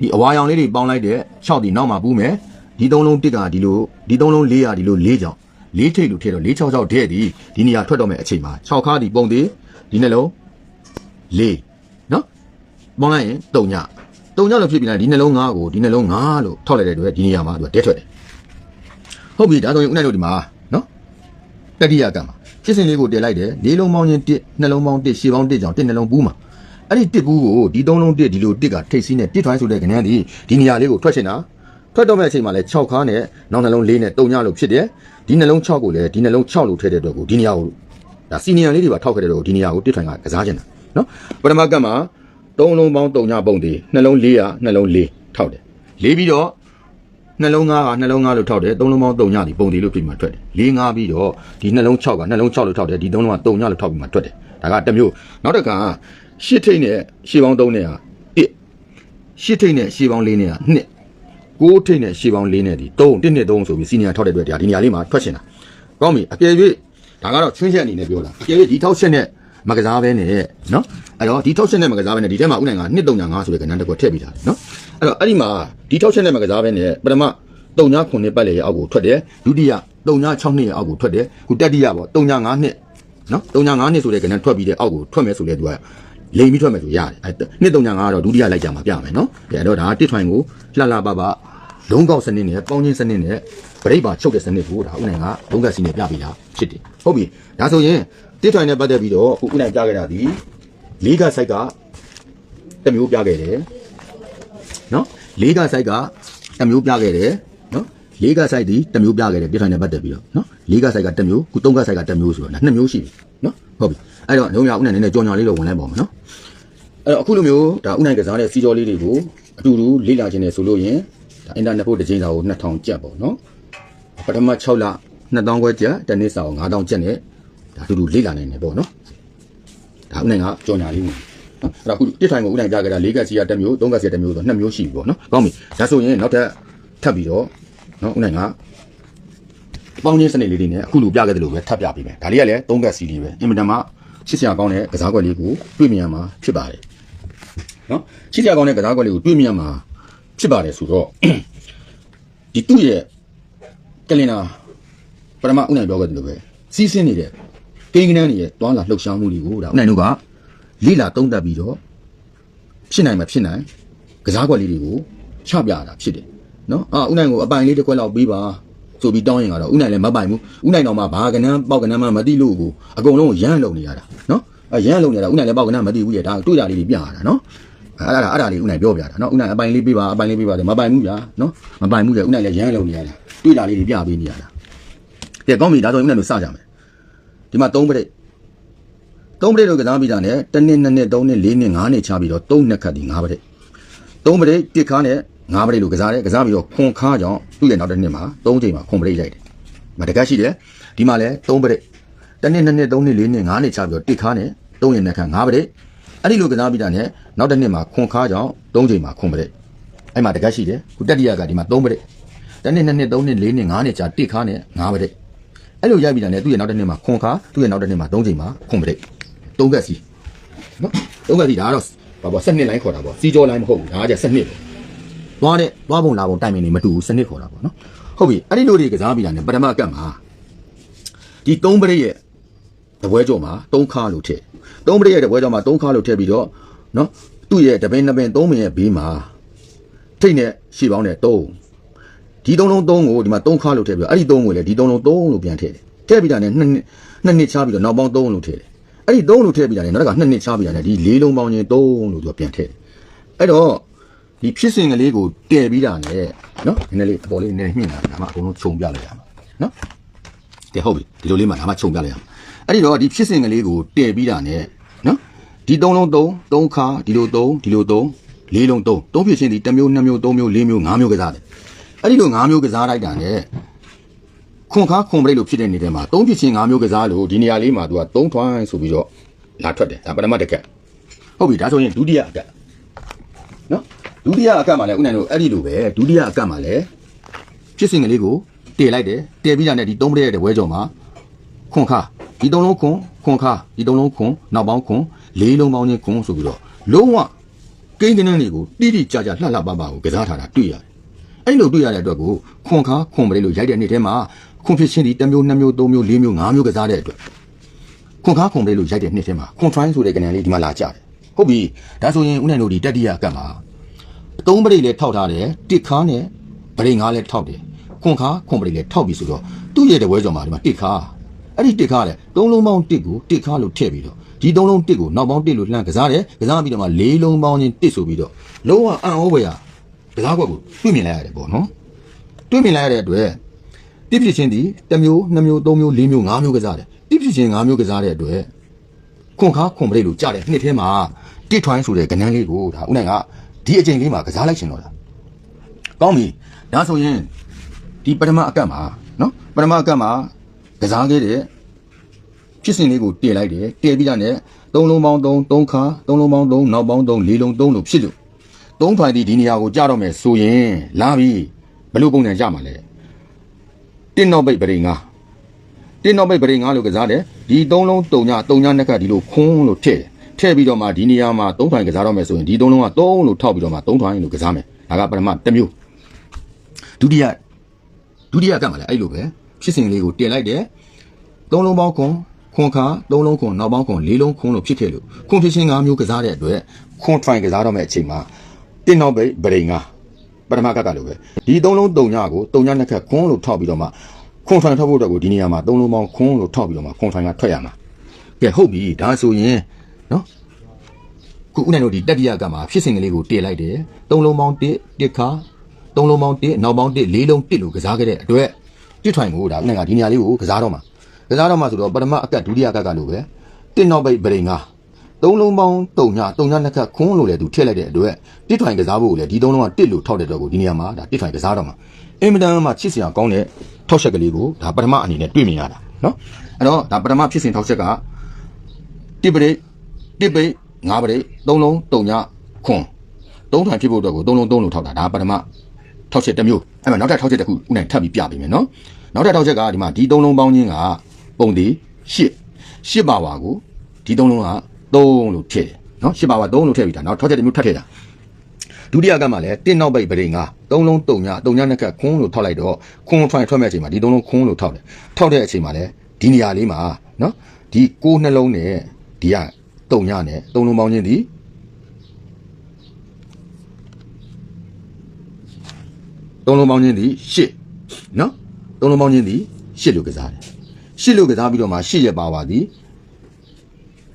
ဒီအဝါရောင်လေးတွေပေါင်းလိုက်တဲ့6ဒီနောက်မှာပူးမယ်ဒီသုံးလုံးတစ်ကဒီလိုဒီသုံးလုံး400ဒီလို4ကြောင်4ထိတ်လို့ထည့်တော့466တဲ့ဒီဒီနေရာထွက်တော့မယ်အချိန်မှာ6ခါဒီပုံသေးဒီနှလုံး4နော်ပေါင်းလိုက်ရင်3ည3ညလို့ဖြစ်ပြီးလားဒီနှလုံး9ကိုဒီနှလုံး9လို့ထောက်လိုက်တဲ့အတွက်ဒီနေရာမှာသူကတဲထွက်တယ် ဟုတ်ပြီဒါဆိုရင်ဦးနိုင်တို့ဒီမှာနော်တတိယကံမှာဖြစ်စဉ်လေးကိုတည်လိုက်တယ်လေးလုံးပေါင်းချင်းတစ်နှလုံးပေါင်းတစ်ရှည်ပေါင်းတစ်ကြောင်တစ်နှလုံးပူးမှာအဲ့ဒီတစ်ပူးကိုဒီသုံးလုံးတစ်ဒီလိုတစ်ကထိတ်စီးနဲ့တစ်ထွိုင်းဆိုတဲ့ခဏဒီဒီနေရာလေးကိုထွက်ချင်တာထွက်တော့မဲ့အချိန်မှာလဲ6ခါနဲ့နောက်နှလုံး4နဲ့3ညလို့ဖြစ်တယ်ဒီနှလုံး6ကိုလည်းဒီနှလုံး6လို့ထည့်တဲ့အတွက်ကိုဒီနေရာကိုဒါစီနီယံလေးတွေပါထောက်ခဲ့တဲ့အတွက်ကိုဒီနေရာကိုတစ်ထွိုင်းကကစားချင်တာနော်ပထမကတ်မှာ3လုံးပေါင်း3ညပုံသေးနှလုံး400နှလုံး4ထောက်တယ်လေးပြီးတော့ နှလုံးသားကနှလုံးသားလို့ထောက်တယ်သုံးလုံးပေါင်း3ညဒီပုံသေးလို့ပြင်မှာထွက်တယ်၄၅ပြီးတော့ဒီနှလုံး6ကနှလုံး6လို့ထောက်တယ်ဒီသုံးလုံးက3ညလို့ထောက်ပြီးမှထွက်တယ်ဒါကတစ်မျိုးနောက်တစ်ခါရှစ်ထိတ်နဲ့ရှေးပေါင်း3နဲ့ဟာ1ရှစ်ထိတ်နဲ့ရှေးပေါင်း4နဲ့ဟာ2ကိုးထိတ်နဲ့ရှေးပေါင်း4နဲ့ဒီ3 1နဲ့3ဆိုပြီးစီနီယာထောက်တဲ့အတွက်ဒါဒီနေရာလေးမှာထွက်ချင်တာကောင်းပြီအကယ်၍ဒါကတော့ချွင်းချက်အနေနဲ့ပြောတာအကယ်၍ဒီထောက်ချက်နဲ့မကစားပဲနဲ့နော်အဲ့တော့ဒီထောက်ချက်နဲ့မကစားပဲနဲ့ဒီထဲမှာဥနိုင်က235ဆိုတဲ့ကဏ္ဍတစ်ခုထည့်ပြီးတာနော် အဲ့တော့အဲ့ဒီမှာဒီထောက်ချက်နဲ့မကစားပဲနဲ့ပထမ3ည9ပတ်လေရဲ့အောက်ကိုထွက်တယ်ဒုတိယ3ည6နှစ်ရဲ့အောက်ကိုထွက်တယ်ခုတတိယပေါ့3ည9နှစ်နော်3ည9နှစ်ဆိုတဲ့ကဏ္ဍထွက်ပြီးတဲ့အောက်ကိုထွက်မယ်ဆိုလဲသူကလိမ်ပြီးထွက်မယ်ဆိုရတယ်အဲ့နှစ်3ည9ကတော့ဒုတိယလိုက်ကြမှာပြမယ်နော်အဲ့တော့ဒါတစ်ထွင်ကိုလှလှပပလုံးကောက်စနစ်နဲ့ပေါင်းချင်းစနစ်နဲ့ပြိဋ္ဌာချုပ်တဲ့စနစ်ကိုဒါဥနိုင်ကလုံးကစီနဲ့ပြပေးတာဖြစ်တယ်ဟုတ်ပြီဒါဆိုရင်တစ်ထွင်နဲ့ပတ်သက်ပြီးတော့ခုဥနိုင်ပြခဲ့တာဒီလေးကစိုက်ကတစ်မျိုးပြခဲ့တယ် နော်လေးကစိုက်ကတစ်မျိုးပြခဲ့တယ်နော်လေးကစိုက်ဒီတစ်မျိုးပြခဲ့တယ်တစ်ထွင်နဲ့ပတ်သက်ပြီးတော့နော်လေးကစိုက်ကတစ်မျိုးခုသုံးကစိုက်ကတစ်မျိုးဆိုတော့နှစ်မျိုးရှိပြီနော်ဟုတ်ပြီအဲ့တော့လုံးရဥနိုင်နဲ့ကြောင်ညာလေးလို့ဝင်လိုက်ပါမယ်နော်အဲ့တော့အခုလိုမျိုးဒါဥနိုင်ကစားတဲ့စီကြောလေးတွေကိုအတူတူလေ့လာခြင်းနဲ့ဆိုလို့ရင်ဒါအင်တာနက်ဖို့တစ်ချိန်စာကို2000ကျပ်ပေါ့နော်ပထမ6လ2000ခွဲကျပ်တစ်နှစ်စာကို9000ကျပ်နဲ့ဒါအတူတူလေ့လာနိုင်တယ်ပေါ့နော်ဒါဥနိုင်ကကြော်ညာလေးဝင် နော်အဲ့တော့အခုတစ်ထိုင်ကိုဥနိုင်ပြခဲ့တာ၄ကက်စီရတစ်မျိုး၃ကက်စီရတစ်မျိုးဆိုတော့2မျိုးရှိပြီပေါ့နော်ကောင်းပြီဒါဆိုရင်နောက်ထပ်ထပ်ပြီးတော့နော်ဥနိုင်ကပေါင်းချင်းစနစ်လေးတွေနဲ့အခုလိုပြခဲ့တယ်လို့ပဲထပ်ပြပေးမယ်ဒါလေးကလည်း3ကက်စီလေးပဲအင်မတန်မှချစ်စရာကောင်းတဲ့ကစားကွက်လေးကိုတွေ့မြင်ရမှာဖြစ်ပါတယ်နော်ချစ်ကြကောင်းတဲ့ကစားကွက်လေးကိုတွေးမြင်မှာဖြစ်ပါတယ်ဆိုတော့ဒီသူ့ရဲ့ကလင်နာပရမဥနိုင်ပြောခဲ့တယ်လို့ပဲစီးဆင်းနေတဲ့ကိန်းကနန်းတွေရဲ့တွားလာလှုပ်ရှားမှုတွေကိုဒါဥနိုင်တို့က လိလာတုံးတက်ပြီးတော့ဖြစ်နိုင်မဖြစ်နိုင်ကစားကွက်လေးတွေကိုချပြတာဖြစ်တယ်နော်အာဥနိုင်ကိုအပိုင်လေးတစ်ခွက်လောက်ပေးပါဆိုပြီးတောင်းရင်ကတော့ဥနိုင်လည်းမပိုင်ဘူးဥနိုင်တော့မှဘာကနန်းပေါက်ကနန်းမှမသိလို့ကိုအကုန်လုံးရမ်းလုံနေရတာနော်အရမ်းလုံနေတာဥနိုင်လည်းပေါက်ကနန်းမသိဘူးရဲ့ဒါတွေ့တာလေးတွေပြရတာနော်အဲ့ဒါအဲ့ဒါလေးဦးနိုင်ပြောပြတာနော်ဦးနိုင်အပိုင်လေးပေးပါအပိုင်လေးပေးပါတယ်မပိုင်ဘူးဗျာနော်မပိုင်ဘူးလေဦးနိုင်လည်းရမ်းလုံးနေရတာတွေ့တာလေးတွေပြပေးနေရတာကဲကောင်းပြီဒါဆိုရင်ဦးနိုင်တို့စကြမယ်ဒီမှာ3ပရိ တ်3ပရိတ်လို့ကစားပြီးတာနဲ့တစ်နှစ်နှစ်နှစ်3နှစ်4နှစ်5နှစ်ချပြီးတော့3နှစ်ခတ်ဒီ5ပရိတ်3ပရိတ်တစ်ခါနဲ့5ပရိတ်လို့ကစားတယ်ကစားပြီးတော့ခွန်ခါကြောင့်သူ့ရဲ့နောက်တစ်နှစ်မှာ3ချိန်မှာခွန်ပရိတ်ရိုက်တယ်မတကက်ရှိတယ်ဒီမှာလည်း3ပရိတ်တစ်နှစ်နှစ်နှစ်3နှစ်4နှစ်5နှစ်ချပြီးတော့တစ်ခါနဲ့3ရက်နှစ်ခတ်5ပရိတ်အဲ့ဒီလိုကစားပြီးတာနဲ့နောက်တစ်နှစ်မှာခွန်ခါကြောင့်၃ချိန်မှာခွန်ပရက်အဲ့မှာတကက်ရှိတယ်ခုတက်တိယကဒီမှာ၃ပရက်တစ်နှစ်နှစ်နှစ်၃နှစ်၄နှစ်၅နှစ်ကြာတစ်ခါနဲ့၅ပရက်အဲ့လိုရိုက်ပြီးတာနဲ့သူ့ရဲ့နောက်တစ်နှစ်မှာခွန်ခါသူ့ရဲ့နောက်တစ်နှစ်မှာ၃ချိန်မှာခွန်ပရက် ၃ကက်စီနော်၃ကက်စီဒါကတော့ဘာပေါ့၁၂လိုင်းခေါ်တာပေါ့စီကြောလိုင်းမဟုတ်ဘူးဒါကကျ၁၂ပေါ့သွားတဲ့သွားပုံလာပုံတိုင်ပင်နေမတူဘူးစနစ်ခေါ်တာပေါ့နော်ဟုတ်ပြီအဲ့ဒီလိုတွေကစားပြီးတာနဲ့ပထမကတ်မှာဒီ၃ပရက်ရဲ့တပွဲကြော်မှာ၃ခါလို့ထည့်၃ပရိရဲ့တပွဲကြော်မှာ၃ခါလို့ထည့်ပြီးတော့နော်သူ့ရဲ့တပင်းနှစ်ပင်း၃ပင်ရဲ့ဘေးမှာထိတ်နဲ့ရှေ့ပေါင်းနဲ့၃ဒီ၃လုံး၃ကိုဒီမှာ၃ခါလို့ထည့်ပြီးတော့အဲ့ဒီ၃ကိုလည်းဒီ၃လုံး၃လို့ပြန်ထည့်တယ်ထည့်ပြီးတာနဲ့နှစ်နှစ်နှစ်နှစ်ချပြီးတော့နောက်ပေါင်း၃လို့ထည့်တယ် အဲ့ဒီ၃လို့ထည့်ပြီးတာနဲ့နောက်ကနှစ်နှစ်ချပြီးတာနဲ့ဒီ၄လုံးပေါင်းချင်း၃လို့သူကပြန်ထည့်တယ်အဲ့တော့ဒီဖြစ်စဉ်ကလေးကိုတည်ပြီးတာနဲ့နော်နည်းနည်းလေးအပေါ်လေးနည်းနည်းမြင့်လာတယ်ဒါမှအကုန်လုံးခြုံပြလိုက်ရမှာနော်ကဲဟုတ်ပြီဒီလိုလေးမှဒါမှခြုံပြလိုက်အောင်အဲ့ဒီတော့ဒီဖြစ်စဉ်ကလေးကိုတည်ပြီးတာနဲ့နော်ဒီသုံးလုံးသုံးသုံးခါဒီလိုသုံးဒီလိုသုံးလေးလုံးသုံးသုံးဖြစ်ချင်းဒီတစ်မျိုးနှစ်မျိုးသုံးမျိုးလေးမျိုးငါးမျိုးကစားတယ်အဲ့ဒီလိုငါးမျိုးကစားလိုက်တာနဲ့ ခွန်ခါခွန်ပရိတ်လို့ဖြစ်တဲ့နေတဲ့မှာသုံးဖြစ်ချင်းငါးမျိုးကစားလို့ဒီနေရာလေးမှာသူကသုံးထွိုင်းဆိုပြီးတော့လာထွက်တယ်ဒါပထမတစ်ကက်ဟုတ်ပြီဒါဆိုရင်ဒုတိယအကက်နော်ဒုတိယအကက်မှာလည်းဥနိုင်တို့အဲ့ဒီလိုပဲဒုတိယအကက်မှာလည်းဖြစ်စဉ်ကလေးကိုတည်လိုက်တယ်တည်ပြီးတာနဲ့ဒီသုံးပရိတ်ရဲ့ဝဲကြော်မှာခွန်ခါဒီသုံးလုံးခွန်ခွန်ခါဒီသုံးလုံးခွန်နောက်ပေါင်းခွန်လေးလုံးပေါင်းချင်းခွန်ဆိုပြီးတော့လုံးဝကိန်းကနန်းတွေကိုတိတိကျကျလှလှပပကိုကစားထားတာတွေ့ရတယ်အဲ့လိုတွေ့ရတဲ့အတွက်ကိုခွန်ခါခွန်ပလေးလို့ရိုက်တဲ့နေ့ထဲမှာ ခွန်ဖြစ်ချင်းဒီတစ်မျိုးနှစ်မျိုးသုံးမျိုးလေးမျိုးငါးမျိုးကစားတဲ့အတွက်ခွန်ခါခွန်ပလေးလို့ရိုက်တဲ့နေ့ထဲမှာခွန် try ဆိုတဲ့ကနန်းလေးဒီမှာလာကြတယ်ဟုတ်ပြီဒါဆိုရင်ဦးနိုင်တို့ဒီတတိယအကတ်မှာသုံးပရိတ်လည်းထောက်ထားတယ်တစ်ခါနဲ့ပရိတ်ငါးလည်းထောက်တယ်ခွန်ခါခွန်ပရိတ်လည်းထောက်ပြီဆိုတော့သူ့ရဲ့တပွဲကြော်မှာဒီမှာတစ်ခါအဲ့ဒီတစ်ခါတဲ့သုံးလုံးပေါင်းတစ်ကိုတစ်ခါလို့ထည့်ပြီးတော့ဒီသုံးလုံးတစ်ကိုနောက်ပေါင်းတစ်လို့လှမ်းကစားတယ်ကစားပြီးတော့မှလေးလုံးပေါင်းချင်းတစ်ဆိုပြီးတော့လုံးဝအံ့ဩဖွယ်ရကစားကွက်ကိုတွေ့မြင်လိုက်ရတယ်ပေါ့နော်တွေ့မြင်လိုက်ရတဲ့အတွက် တစ်ဖြစ်ချင်းဒီတစ်မျိုးနှစ်မျိုးသုံးမျိုးလေးမျိုးငါးမျိုးကစားတယ်တစ်ဖြစ်ချင်းငါးမျိုးကစားတဲ့အတွက်ခွန်ခါခွန်ပရိတ်လို့ကြားတယ်နှစ်ထဲမှာတစ်ထွိုင်းဆိုတဲ့ကဏ္ဍလေးကိုဒါဦးနိုင်ကဒီအချိန်လေးမှာကစားလိုက်ရှင်တော့လားကောင်းပြီဒါဆိုရင်ဒီပထမအကတ်မှာနော်ပထမအကတ်မှာကစားခဲ့တဲ့ဖြစ်စဉ်လေးကိုတည်လိုက်တယ်တည်ပြီးတာနဲ့သုံးလုံးပေါင်းသုံးသုံးခါသုံးလုံးပေါင်းသုံးနောက်ပေါင်းသုံးလေးလုံးသုံးလို့ဖြစ်လို့သုံးဖိုင်ဒီဒီနေရာကိုကြားတော့မယ်ဆိုရင်လာပြီဘယ်လိုပုံစံကြမှာလဲ တင်းတော့ပိတ်ပရိငါတင်းတော့ပိတ်ပရိငါလို့ကစားတယ်ဒီသုံးလုံးတုံညတုံညနှစ်ခတ်ဒီလိုခွန်းလို့ထည့်တယ်ထည့်ပြီးတော့မှဒီနေရာမှာသုံးထိုင်ကစားတော့မယ်ဆိုရင်ဒီသုံးလုံးကသုံးလို့ထောက်ပြီးတော့မှသုံးထိုင်လို့ကစားမယ်ဒါကပထမတစ်မျိုးဒုတိယဒုတိယကမှလည်းအဲ့လိုပဲဖြစ်စဉ်လေးကိုတင်လိုက်တယ်သုံးလုံးပေါင်းခွန်းခွန်ခါသုံးလုံးခွန်းနောက်ပေါင်းခွန်းလေးလုံးခွန်းလို့ဖြစ်ခဲ့လို့ခွန်းဖြစ်ချင်း၅မျိုးကစားတဲ့အတွက်ခွန်းထိုင်ကစားတော့မယ်အချိန်မှာတင်းတော့ပိတ်ပရိငါ ပထမကကလိုပဲဒီသုံးလုံးတုံညကိုတုံညနှစ်ခတ်ခွန်းလို့ထောက်ပြီးတော့မှခွန်ထိုင်ထွက်ဖို့အတွက်ကိုဒီနေရာမှာသုံးလုံးပေါင်းခွန်းလို့ထောက်ပြီးတော့မှခွန်ထိုင်ကထွက်ရမှာကဲဟုတ်ပြီဒါဆိုရင်နော်ခုဦးနိုင်တို့ဒီတက်တိယကမှာဖြစ်စဉ်ကလေးကိုတည်လိုက်တယ်သုံးလုံးပေါင်းတစ်တစ်ခါသုံးလုံးပေါင်းတစ်နောက်ပေါင်းတစ်လေးလုံးတစ်လို့ကစားခဲ့တဲ့အတွက်တစ်ထိုင်ကိုဒါဦးနိုင်ကဒီနေရာလေးကိုကစားတော့မှာကစားတော့မှာဆိုတော့ပထမအကတ်ဒုတိယကကလိုပဲတစ်နောက်ပိတ်ပရိငါ သုံးလုံးပေါင်းတုံညတုံညနှစ်ခတ်ခွန်းလို့လေသူထည့်လိုက်တဲ့အတွက်တစ်ထိုင်ကစားဖို့ကိုလေဒီသုံးလုံးကတစ်လို့ထောက်တဲ့အတွက်ကိုဒီနေရာမှာဒါတစ်ထိုင်ကစားတော့မှာအင်မတန်မှချစ်စရာကောင်းတဲ့ထောက်ချက်ကလေးကိုဒါပထမအနေနဲ့တွေ့မြင်ရတာနော်အဲ့တော့ဒါပထမဖြစ်စဉ်ထောက်ချက်ကတစ်ပရိတ်တစ်ပိတ်ငါးပရိတ်သုံးလုံးတုံညခွန်းသုံးထိုင်ဖြစ်ဖို့အတွက်ကိုသုံးလုံးသုံးလုံးထောက်တာဒါပထမထောက်ချက်တစ်မျိုးအဲ့မှာနောက်ထပ်ထောက်ချက်တစ်ခုဥနိုင်ထပ်ပြီးပြပေးမယ်နော်နောက်ထပ်ထောက်ချက်ကဒီမှာဒီသုံးလုံးပေါင်းချင်းကပုံသေးရှစ်ရှစ်ပါဝါကိုဒီသုံးလုံးက 3လို့ထည့်တယ်နော်ရှစ်ပါဝါ3လို့ထည့်ပြီးတာနောက်ထောက်ချက်တစ်မျိုးထပ်ထည့်တာဒုတိယကမှလည်းတင်းနောက်ပိတ်ပရိငါသုံးလုံးတုံညတုံညနှစ်ခတ်ခွန်းလို့ထောက်လိုက်တော့ခွန်းထွန်ထွက်မဲ့အချိန်မှာဒီသုံးလုံးခွန်းလို့ထောက်တယ်ထောက်တဲ့အချိန်မှာလည်းဒီနေရာလေးမှာနော်ဒီကိုးနှလုံးနဲ့ဒီကတုံညနဲ့သုံးလုံးပေါင်းချင်းဒီသုံးလုံးပေါင်းချင်းဒီရှစ်နော်သုံးလုံးပေါင်းချင်းဒီရှစ်လို့ကစားတယ်ရှစ်လို့ကစားပြီးတော့မှရှစ်ရပါပါသည်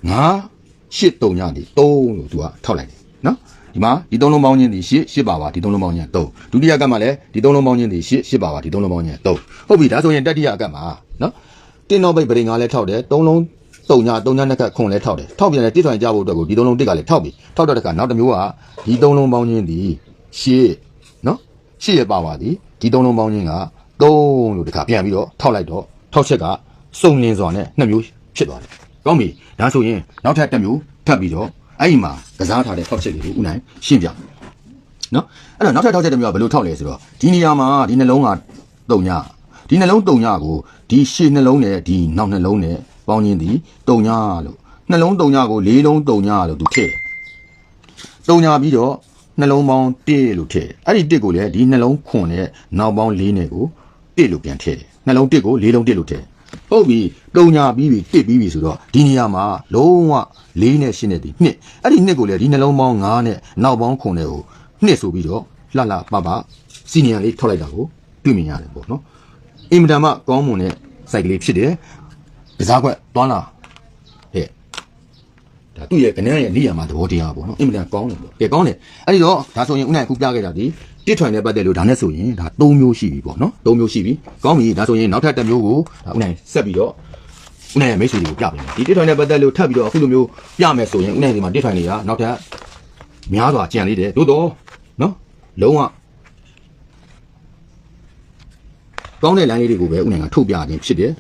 ငါ ရှစ်တုံညဒီ3လို့သူကထောက်လိုက်တယ်နော်ဒီမှာဒီသုံးလုံးပေါင်းချင်းဒီရှစ်ရှစ်ပါပါဒီသုံးလုံးပေါင်းချင်း3ဒုတိယကမှလည်းဒီသုံးလုံးပေါင်းချင်းဒီရှစ်ရှစ်ပါပါဒီသုံးလုံးပေါင်းချင်း3ဟုတ်ပြီဒါဆိုရင်တတိယကမှနော်တင်းတော့ပိတ်ပရိငါလဲထောက်တယ်သုံးလုံးတုံညာတုံညာနှစ်ခတ်ခွန်လဲထောက်တယ်ထောက်ပြန်လဲတစ်ထွင်ကြဖို့အတွက်ကိုဒီသုံးလုံးတစ်ကလည်းထောက်ပြီထောက်တော့တခါနောက်တစ်မျိုးကဒီသုံးလုံးပေါင်းချင်းဒီရှစ်နော်ရှစ်ရပါပါဒီဒီသုံးလုံးပေါင်းချင်းက3လို့တခါပြန်ပြီးတော့ထောက်လိုက်တော့ထောက်ချက်ကစုံလင်းစွာနဲ့နှစ်မျိုးဖြစ်သွားတယ်ကောင်းပြီ ဒါဆိုရင်နောက်ထပ်တစ်မျိုးထပ်ပြီးတော့အဲ့ဒီမှာကစားထားတဲ့ထောက်ချက်လေးကိုဥနိုင်ရှင်းပြနော်အဲ့တော့နောက်ထပ်ထောက်ချက်တစ်မျိုးကဘယ်လိုထောက်လဲဆိုတော့ဒီနေရာမှာဒီနှလုံးကတုံညဒီနှလုံးတုံညကိုဒီရှေ့နှလုံးနဲ့ဒီနောက်နှလုံးနဲ့ပေါင်းခြင်းဒီတုံညလို့နှလုံးတုံညကိုလေးလုံးတုံညလို့သူထည့်တယ်တုံညပြီးတော့နှလုံးပေါင်း1လို့ထည့်တယ်အဲ့ဒီ1ကိုလည်းဒီနှလုံးခွန်နဲ့နောက်ပေါင်း4နဲ့ကို1လို့ပြန်ထည့်တယ်နှလုံး1ကိုလေးလုံး1လို့ထည့်တယ် ဟုတ်ပြီတုံညာပြီးပြီတစ်ပြီးပြီဆိုတော့ဒီနေရာမှာလုံးဝ၄နဲ့၈နဲ့ဒီနှစ်အဲ့ဒီနှစ်ကိုလည်းဒီနှလုံးပေါင်း9နဲ့နောက်ပေါင်း9နဲ့ကိုနှစ်ဆိုပြီးတော့လှလှပပစီနီယာလေးထောက်လိုက်တာကိုတွေ့မြင်ရတယ်ပေါ့နော်အင်မတန်မှကောင်းမွန်တဲ့စိုက်ကလေးဖြစ်တယ်ကစားကွက်တွန်းလာဟဲ့ဒါသူ့ရဲ့ကနန်းရဲ့နေရာမှာသဘောတရားပေါ့နော်အင်မတန်ကောင်းတယ်ပေါ့ကဲကောင်းတယ်အဲ့ဒီတော့ဒါဆိုရင်ဦးနိုင်အခုပြခဲ့တာဒီ တစ်ထွင်နဲ့ပတ်သက်လို့ဒါနဲ့ဆိုရင်ဒါ၃မျိုးရှိပြီပေါ့နော်၃မျိုးရှိပြီကောင်းပြီဒါဆိုရင်နောက်ထပ်တစ်မျိုးကိုဒါဦးနိုင်ဆက်ပြီးတော့ဦးနိုင်ရဲ့မိတ်ဆွေတွေကိုပြပေးမယ်ဒီတစ်ထွင်နဲ့ပတ်သက်လို့ထပ်ပြီးတော့အခုလိုမျိုးပြမယ်ဆိုရင်ဦးနိုင်ဒီမှာတစ်ထွင်တွေကနောက်ထပ်များစွာကြံလေးတယ်သို့တော့နော်လုံးဝကောင်းတဲ့ line လေးတွေကိုပဲဦးနိုင်ကထုတ်ပြခြင်းဖြစ်တယ်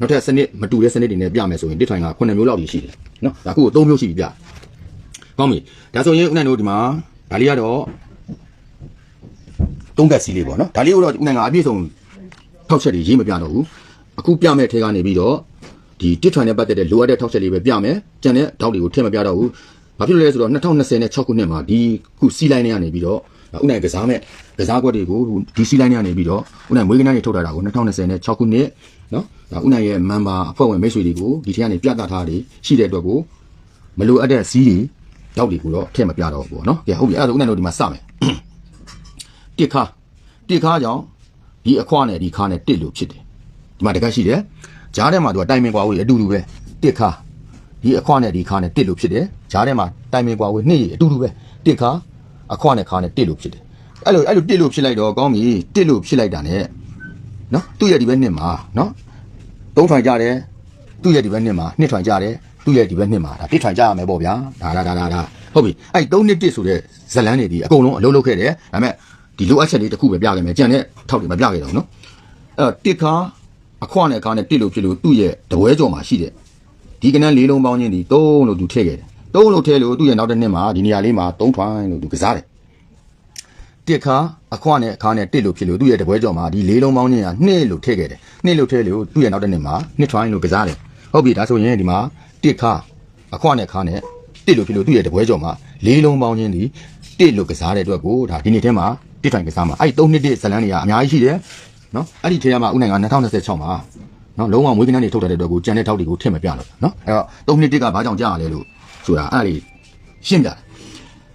နောက်ထပ်စနစ်မတူတဲ့စနစ်တွေနဲ့ပြမယ်ဆိုရင်တစ်ထွင်က9မျိုးလောက်ကြီးရှိတယ်နော်ဒါခု3မျိုးရှိပြီပြကောင်းပြီဒါဆိုရင်ဦးနိုင်တို့ဒီမှာဒါလေးကတော့ တုံးကက်စီလေးပေါ့နော်ဒါလေးကိုတော့ဦးနိုင်ကအပြည့်စုံထောက်ချက်တွေရေးမပြတော့ဘူးအခုပြမဲ့ထဲကနေပြီးတော့ဒီတစ်ထွန်နဲ့ပတ်သက်တဲ့လိုအပ်တဲ့ထောက်ချက်လေးပဲပြမယ်။ကျန်တဲ့ဓာတ်တွေကိုထည့်မပြတော့ဘူးဘာဖြစ်လို့လဲဆိုတော့2026ခုနှစ်မှာဒီခုစီးလိုင်းတွေကနေပြီးတော့ဥနိုင်ကစားမဲ့ကစားကွက်တွေကိုဒီစီးလိုင်းတွေကနေပြီးတော့ဥနိုင်မွေးကနန်းတွေထုတ်ထားတာကို2026ခုနှစ်နော်ဒါဥနိုင်ရဲ့မန်ပါအဖွဲ့ဝင်မိတ်ဆွေတွေကိုဒီထဲကနေပြသထားတယ်ရှိတဲ့အတွက်ကိုမလိုအပ်တဲ့စီးတွေတောက်တွေကိုတော့ထည့်မပြတော့ဘူးပေါ့နော်ကဲဟုတ်ပြီအဲ့ဒါဆိုဥနိုင်တို့ဒီမှာစမယ် တစ်ခါတစ်ခါကြောင့်ဒီအခွားနဲ့ဒီခါနဲ့တစ်လို့ဖြစ်တယ်ဒီမှာတကက်ရှိတယ်ဂျားထဲမှာသူကတိုင်ပင်ကွာဝေးအတူတူပဲတစ်ခါဒီအခွနဲ့ဒီခါနဲ့တစ်လို့ဖြစ်တယ်ဂျားထဲမှာတိုင်ပင်ကွာဝေးနှစ်ရအတူတူပဲတစ်ခါအခွနဲ့ခါနဲ့တစ်လို့ဖြစ်တယ်အဲ့လိုအဲ့လိုတစ်လို့ဖြစ်လိုက်တော့ကောင်းပြီတစ်လို့ဖြစ်လိုက်တာ ਨੇ နော်သူ့ရဲ့ဒီဘက်နှစ်မှာနော်သုံးထွင်ကြတယ်သူ့ရဲ့ဒီဘက်နှစ်မှာနှစ်ထွင်ကြတယ်သူ့ရဲ့ဒီဘက်နှစ်မှာဒါတစ်ထွင်ကြရမယ်ပေါ့ဗျာဒါဒါဒါဒါဒါဟုတ်ပြီအဲ့သုံးနှစ်တစ်ဆိုတဲ့ဇလန်းတွေဒီအကုန်လုံးအလုံးလုံးခဲ့တယ်ဒါပေမဲ့ ဒီလိုအပ်ချက်လေးတစ်ခုပဲပြခဲ့မယ်ကြံတဲ့ထောက်တွေမပြခဲ့တော့ဘူးနော်အဲ့တော့တစ်ခါအခွနဲ့ခါနဲ့တစ်လို့ဖြစ်လို့သူ့ရဲ့တပွဲကြော်မှာရှိတဲ့ဒီကနန်းလေးလုံးပေါင်းချင်းဒီသုံးလို့သူထည့်ခဲ့တယ်သုံးလို့ထည့်လို့သူ့ရဲ့နောက်တစ်နှစ်မှာဒီနေရာလေးမှာသုံးထွိုင်းလို့သူကစားတယ်တစ်ခါအခွနဲ့အခါနဲ့တစ်လို့ဖြစ်လို့သူ့ရဲ့တပွဲကြော်မှာဒီလေးလုံးပေါင်းချင်းကနှစ်လို့ထည့်ခဲ့တယ်နှစ်လို့ထည့်လို့သူ့ရဲ့နောက်တစ်နှစ်မှာနှစ်ထွိုင်းလို့ကစားတယ်ဟုတ်ပြီဒါဆိုရင်ဒီမှာတစ်ခါအခွနဲ့အခါနဲ့တစ်လို့ဖြစ်လို့သူ့ရဲ့တပွဲကြော်မှာလေးလုံးပေါင်းချင်းဒီတစ်လို့ကစားတဲ့အတွက်ကိုဒါဒီနေ့ထဲမှာ တစ်ထွိုင်းကစားမှာအဲ့ဒီသုံးနှစ်တစ်ဇလန်းတွေကအများကြီးရှိတယ်နော်အဲ့ဒီထဲမှာဥနိုင်က2026မှာနော်လုံးဝမွေးကနန်းတွေထုတ်ထားတဲ့အတွက်ကိုကြံတဲ့ထောက်တွေကိုထည့်မပြတော့ဘူးနော်အဲ့တော့သုံးနှစ်တစ်ကဘာကြောင့်ကြာရလဲလို့ဆိုတာအဲ့ဒါလေးရှင်းပြတယ်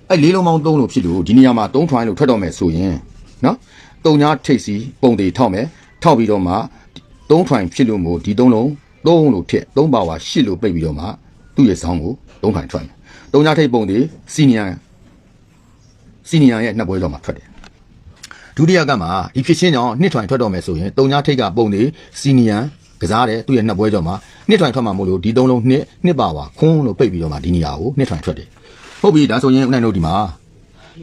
အဲ့လေးလုံးပေါင်းသုံးလို့ဖြစ်လို့ဒီနေရာမှာသုံးထွိုင်းလို့ထွက်တော့မယ်ဆိုရင်နော်တုံညာထိတ်စီပုံတွေထောက်မယ်ထောက်ပြီးတော့မှသုံးထွိုင်းဖြစ်လို့မို့ဒီသုံးလုံးသုံးလို့ထက်သုံးပါဝါရှစ်လို့ပိတ်ပြီးတော့မှသူ့ရဲ့ဆောင်းကိုသုံးထွိုင်းထွက်မယ်တုံညာထိတ်ပုံတွေစီနီယံစီနီယံရဲ့နှစ်ပွဲတော့မှထွက်တယ် ဒုတိယကမှာဒီဖြစ်ချင်းကြောင့်နှစ်ထွင်ထွက်တော့မယ်ဆိုရင်တုံညာထိတ်ကပုံနေစီနီယံကစားတယ်သူ့ရဲ့နှစ်ပွဲကြောင့်မှာနှစ်ထွင်ထွက်မှာမို့လို့ဒီသုံးလုံးနှစ်နှစ်ပါဝါခွန်းလို့ပိတ်ပြီးတော့မှဒီနေရာကိုနှစ်ထွင်ထွက်တယ်ဟုတ်ပြီဒါဆိုရင်ဦးနိုင်တို့ဒီမှာ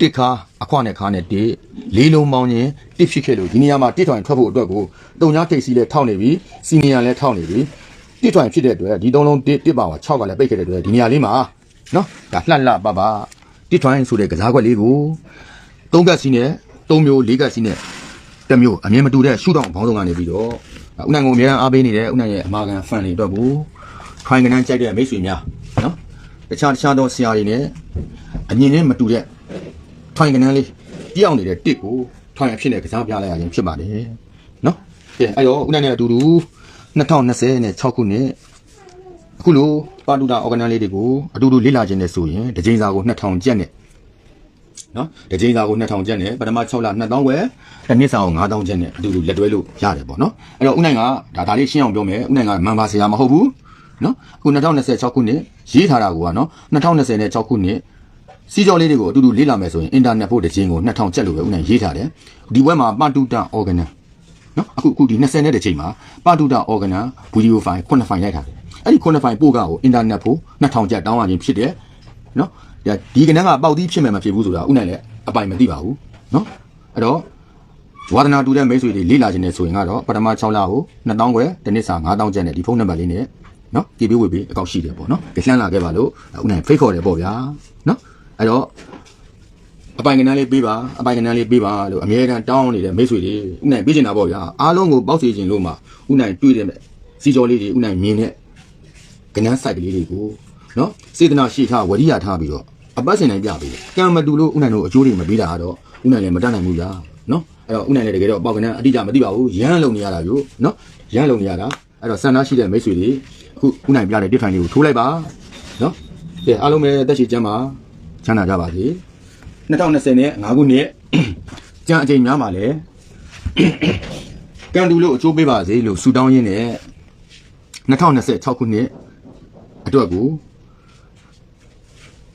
တစ်ခါအခွနဲ့ခါနဲ့တစ်လေးလုံးပေါင်းရင်တစ်ဖြစ်ခဲ့လို့ဒီနေရာမှာတစ်ထွင်ထွက်ဖို့အတွက်ကိုတုံညာထိတ်စီလဲထောက်နေပြီစီနီယံလဲထောက်နေပြီတစ်ထွင်ဖြစ်တဲ့အတွက်ဒီသုံးလုံးတစ်တစ်ပါဝါ6ကလည်းပိတ်ခဲ့တဲ့အတွက်ဒီနေရာလေးမှာနော်ဒါလှလှပပတစ်ထွင်ဆိုတဲ့ကစားကွက်လေးကိုသုံးကတ်စီနဲ့ သုံးမျိုးလေးကတ်စီနဲ့တစ်မျိုးအမြင်မတူတဲ့ရှုထောင့်ဘောင်းဆောင်ကနေပြီးတော့ဥနိုင်ကိုအများအားပေးနေတဲ့ဥနိုင်ရဲ့အမာကန်ဖန်တွေအတွက်ကိုခိုင်ကနန်းကြိုက်တဲ့မိတ်ဆွေများနော်တခြားတခြားသောဆရာတွေနဲ့အမြင်နဲ့မတူတဲ့ထိုင်ကနန်းလေးပြောင်းနေတဲ့တစ်ကိုထိုင်အဖြစ်နဲ့ကစားပြလိုက်ရခြင်းဖြစ်ပါတယ်နော်ကဲအဲ့တော့ဥနိုင်နဲ့အတူတူ2020နဲ့6ခုနှစ်အခုလိုပါတူတာအော်ဂနန်လေးတွေကိုအတူတူလေ့လာခြင်းနဲ့ဆိုရင်တစ်ချိန်စာကို2000ကျပ်နဲ့ နော်တစ်ချိန်စာကို2000ကျပ်နဲ့ပထမ6လ2000ဝယ်တစ်နှစ်စာကို9000ကျပ်နဲ့အတူတူလက်တွဲလို့ရတယ်ပေါ့နော်အဲ့တော့ဦးနိုင်ကဒါဒါလေးရှင်းအောင်ပြောမယ်ဦးနိုင်ကမန်ပါဆရာမဟုတ်ဘူးနော်အခု2026ခုနှစ်ရေးထားတာကနော်2020နဲ့6ခုနှစ်စီကြောလေးတွေကိုအတူတူလေ့လာမယ်ဆိုရင်အင်တာနက်ဖို့တစ်ချိန်ကို2000ကျပ်လို့ပဲဦးနိုင်ရေးထားတယ်ဒီဘက်မှာပတူတာအော်ဂနန်နော်အခုအခုဒီ20နဲ့တစ်ချိန်မှာပတူတာအော်ဂနန်ဗီဒီယိုဖိုင်9ဖိုင်ရိုက်ထားတယ်အဲ့ဒီ9ဖိုင်ပို့ကကိုအင်တာနက်ဖို့2000ကျပ်တောင်းရခြင်းဖြစ်တယ်နော် ဒီကနန်းကပေါက်သီးဖြစ်မယ်မဖြစ်ဘူးဆိုတာဦးနိုင်လည်းအပိုင်မသိပါဘူးနော်အဲ့တော့ဝါဒနာတူတဲ့မိတ်ဆွေတွေလေ့လာခြင်းနဲ့ဆိုရင်ကတော့ပထမ6လကို2000ခွဲတစ်နှစ်စာ9000ကျပ်နဲ့ဒီဖုန်းနံပါတ်လေးနဲ့နော်ကြည့်ပေးဝေပေးအကောက်ရှိတယ်ပေါ့နော်ကြလှမ်းလာခဲ့ပါလို့ဦးနိုင်ဖိတ်ခေါ်တယ်ပေါ့ဗျာနော်အဲ့တော့အပိုင်ကနန်းလေးပေးပါအပိုင်ကနန်းလေးပေးပါလို့အမြဲတမ်းတောင်းနေတဲ့မိတ်ဆွေတွေဦးနိုင်ပေးချင်တာပေါ့ဗျာအားလုံးကိုပေါက်စီခြင်းလို့မှဦးနိုင်တွေ့တယ်စီကြောလေးတွေဦးနိုင်မြင်တဲ့ကနန်းဆိုင်ကလေးတွေကိုနော်စေတနာရှိထားဝရိယထားပြီးတော့ အပတ်စင်တိုင်းပြပေးတယ်ကံမတူလို့ဦးနိုင်တို့အကျိုးတွေမပေးတာတော့ဦးနိုင်လည်းမတတ်နိုင်ဘူးဗျာနော်အဲ့တော့ဦးနိုင်လည်းတကယ်တော့ပေါက်ကနန်းအတိအကျမသိပါဘူးရမ်းလုံနေရတာယူနော်ရမ်းလုံနေရတာအဲ့တော့ဆန္ဒရှိတဲ့မိတ်ဆွေတွေအခုဦးနိုင်ပြတဲ့တစ်ထိုင်လေးကိုထိုးလိုက်ပါနော်ကဲအားလုံးပဲတက်ရှိကျမ်းပါချမ်းသာကြပါစေ2020နဲ့5ခုနှစ်ကြံအချိန်များပါလေကံတူလို့အကျိုးပေးပါစေလို့ဆုတောင်းရင်းနဲ့2026ခုနှစ်အတွက်ကို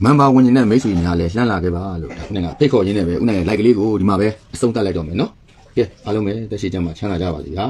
မန်ပါဝင်နေတဲ့မိတ်ဆွေများလည်းလှမ်းလာခဲ့ပါလို့ဒါခုနကဖိတ်ခေါ်ရင်းနဲ့ပဲဦးနိုင်ရဲ့ like ကလေးကိုဒီမှာပဲအဆုံးသတ်လိုက်တော့မယ်နော်ကဲအားလုံးပဲတက်ရှိကြမှာချမ်းသာကြပါစေဗျာ